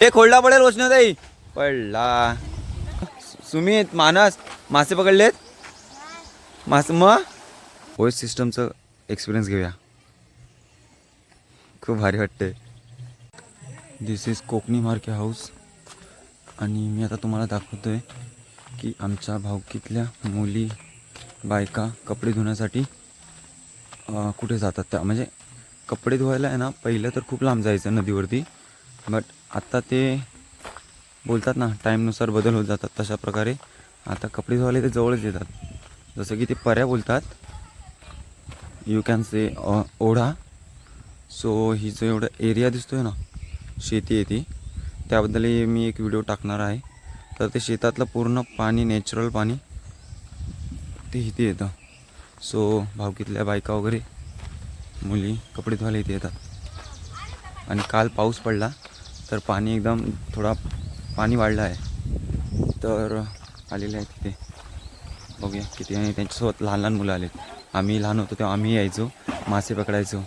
ए खोडला पडेल वैष्णोताई पडला. सुमित मानस मासे पकडलेत? मासे मग ओएस सिस्टमचं एक्सपिरियन्स घेऊया. खूप भारी वाटते दिस इज कोकणी मार्के हाऊस आणि मी आता तुम्हाला दाखवतोय की आमच्या भावकीतल्या मुली बायका कपडे धुण्यासाठी कुठे जातात त्या. म्हणजे कपडे धुवायला आहे ना पहिलं तर खूप लांब जायचं नदीवरती. बट आता ते बोलतात ना टाईमनुसार बदल होत जातात तशा प्रकारे. आता कपडे धुवायला ते जवळच येतात. जसं की ते पर्या बोलतात. यू कॅन से ओढा. सो ही जो एवढा एरिया दिसतोय ना शेती आहे ती त्याबद्दलही मी एक व्हिडिओ टाकणार आहे. तर ते शेतातलं पूर्ण पाणी नॅचरल पाणी ते इथे येतं. सो भावकीतल्या बायका वगैरे मुली कपडे धुवायला इथे येतात. आणि काल पाऊस पडला. तर पाणी एकदम थोडा पाणी वाढलं आहे. तर आलेले आहे तिथे. बघूया किती आणि त्यांच्यासोबत लहान लहान मुलं आलेत. आम्ही लहान होतो तेव्हा आम्ही यायचो मासे पकडायचो.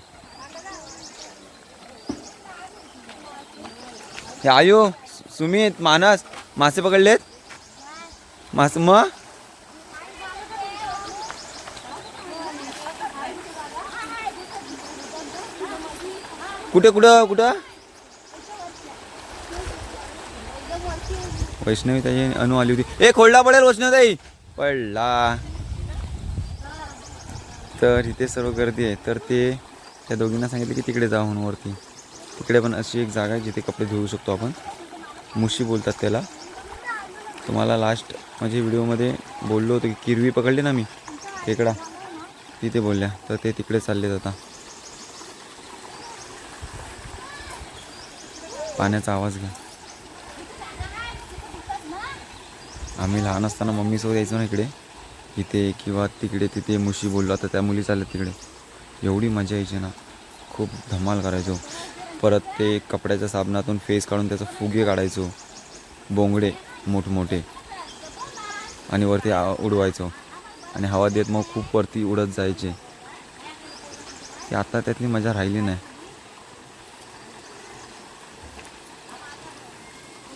हे आयो सुमित मानस मासे पकडलेत? मासे मग कुठे कुठं कुठं? वैष्णवी ताई अनु आली होती. ए खोडला पडेल वैष्णवताई पडला. तर इथे सर्व गर्दी आहे. तर ते त्या दोघींना सांगितलं की तिकडे जा म्हणून वरती. तिकडे पण अशी एक जागा आहे जिथे कपडे धुवू शकतो आपण. मुशी बोलतात त्याला. तुम्हाला लास्ट म्हणजे व्हिडिओमध्ये बोललो होतो की किरवी पकडली ना मी खेकडा तिथे बोलल्या. तर ते तिकडे चाललेत आता. पाण्याचा आवाज घ्या. आम्ही लहान असताना मम्मीसोबत यायचो ना इकडे. इथे किंवा तिकडे तिथे मुशी बोललो आता त्या मुली चालल्या तिकडे. एवढी मजा यायची ना. खूप धमाल करायचो. परत ते कपड्याच्या साबणातून फेस काढून त्याचं फुगे काढायचो. बोंगडे मोठमोठे. आणि वरती उडवायचो. आणि हवा देत मग खूप वरती उडत जायचे. ते आता त्यातली मजा राहिली नाही.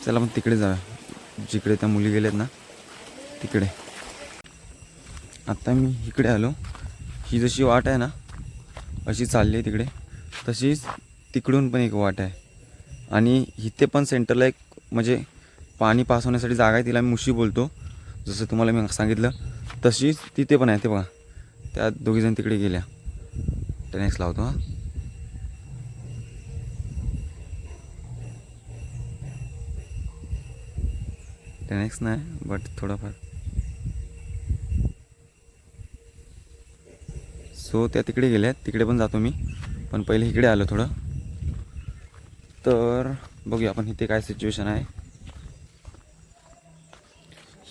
चला मग तिकडे जाऊया. जिकडे त्या मुली गेल्यात ना तिकडे. आता मी इकडे आलो. ही जशी वाट आहे ना अशी चालली आहे तिकडे. तशीच तिकडून पण एक वाट आहे. आणि इथे पण सेंटरला एक म्हणजे पाणी पास होण्यासाठी जागा आहे तिला मी मुशी बोलतो. जसं तुम्हाला मी सांगितलं तशीच तिथे पण आहे ते बघा. त्या दोघीजण तिकडे गेल्या. टेनेक्स लावतो हां. टेन टेनेक्स नाही बट थोडंफार. सो त्या तिकडे गेल्या. तिकडे पण जातो मी. पण पहिले इकडे आलो थोडं. तर बघूया आपण इथे काय सिच्युएशन आहे.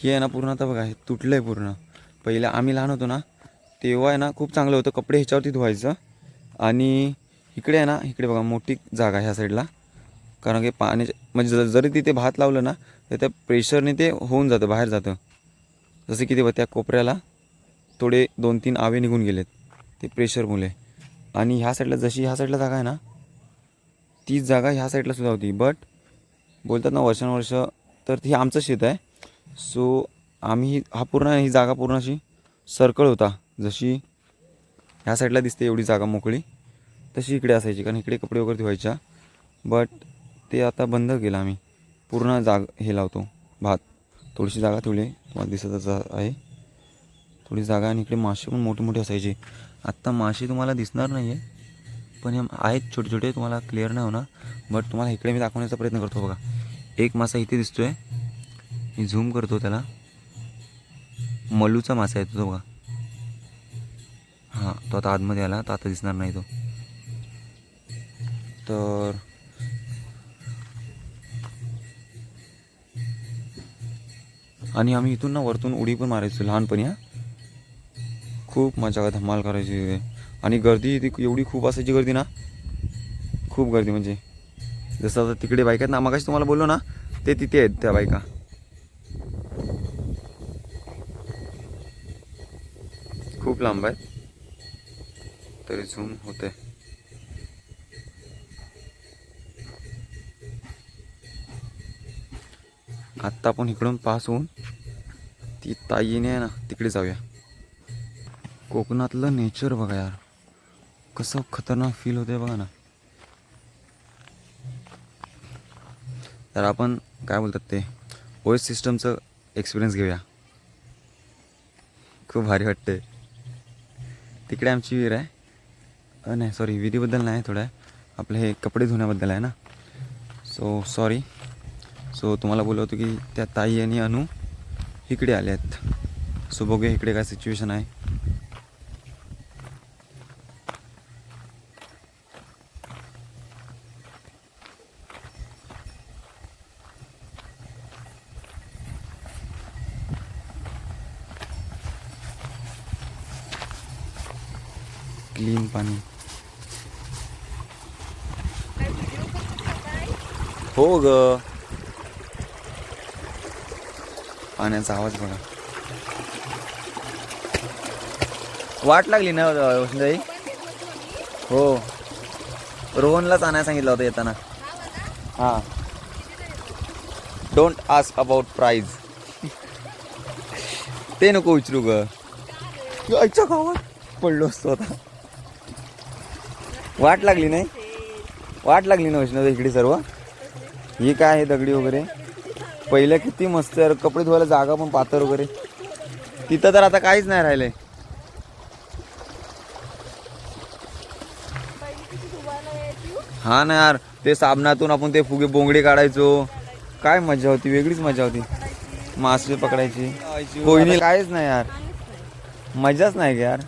हे आहे ना पूर्ण आता बघा हे तुटलं आहे पूर्ण. पहिले आम्ही लहान होतो ना तेव्हा आहे ना खूप चांगलं होतं. कपडे ह्याच्यावरती धुवायचं. आणि इकडे आहे ना इकडे बघा मोठी जागा आहे ह्या साईडला कारण की पाण्याच्या म्हणजे जर- जरी तिथे भात लावलं ना तर त्या प्रेशरने ते होऊन जातं बाहेर जातं. जसं की ते बघ, त्या कोपऱ्याला थोडे दोन तीन आवे निघून गेलेत ते प्रेशरमुळे आणि ह्या साईडला जशी ह्या साईडला जागा आहे ना तीच जागा ह्या साईडला सुद्धा होती. बट बोलतात ना वर्षानुवर्ष तर ती आमचं शेत आहे. सो आम्ही ही- हा पूर्ण ही जागा पूर्ण अशी सर्कल होता. जशी ह्या साईडला दिसते एवढी जागा मोकळी तशी इकडे असायची कारण इकडे कपडे वगैरे धुवायच्या. बट ते आता बंद केलं आम्ही. पूर्ण जाग हे लावतो भात. थोडीशी जागा ठेवली आहे. तुम्हाला दिसतच आहे. थोडी जागा आणि इकडे मासे पण मोठे मोठे असायचे. आत्ता मासे तुम्हाला दिसणार नाही आहे पण हे आहेत छोटे छोटे तुम्हाला क्लिअर नाही होणार. बट तुम्हाला इकडे मी दाखवण्याचा प्रयत्न करतो बघा. एक मासा इथे दिसतो आहे मी झूम करतो त्याला. मलूचा मासा येतो तो बघा. हां तो आता आतमध्ये आला. तर आता दिसणार नाही तो. तर आणि आम्ही इथून ना वरतून उडी पण मारायचो लहानपणी हा. खूप मजा धमाल करायची. आणि गर्दी ती एवढी खूप असायची गर्दी ना. खूप गर्दी म्हणजे. जसं आता तिकडे बाईक आहेत ना मगाशी तुम्हाला बोललो ना ते तिथे आहेत त्या बायका. खूप लांब आहेत. तरी झूम होते. आत्ता आपण इकडून पास होऊन ती ताईने आहे ना तिकडे जाऊया. कोकणातलं नेचर बघा यार. कसं खतरनाक फील होते बघा ना. तर आपण काय बोलतात ते ओएस सिस्टमचं एक्सपिरियन्स घेऊया. खूप भारी वाटते तिकडे आमची विहीर आहे. अ, नाही सॉरी विहिरीबद्दल नाही थोडं आहे. आपलं हे कपडे धुण्याबद्दल आहे ना. सो सॉरी सो तुम्हाला बोलवतो की त्या ताई आणि अनु इकडे आले आहेत. सो बघूया इकडे काय सिच्युएशन आहे. क्लीन पाणी. हो ग. पाण्याचा आवाज बघा. वाट लागली ना वसंताई हो. रोहनलाच आणायला सांगितलं होतं येताना. हां. डोंट आस्क अबाउट प्राईज ते नको विचारू ग. आईच्या गावात पडलो असतो आता. वाट लागली नाही? वाट लागली ना वैष्णव इकडे सर्व? ही काय आहे दगडी वगैरे? पहिलं किती मस्त यार कपडे धुवायला जागा पण पातर वगैरे. तिथं तर आता काहीच नाही राहिलंय. हा ना यार ते साबणातून आपण ते फुगे बोंगडे काढायचो. काय मजा होती वेगळीच मजा होती. मासे पकडायची. कोणी काहीच नाही यार. मजाच नाही यार.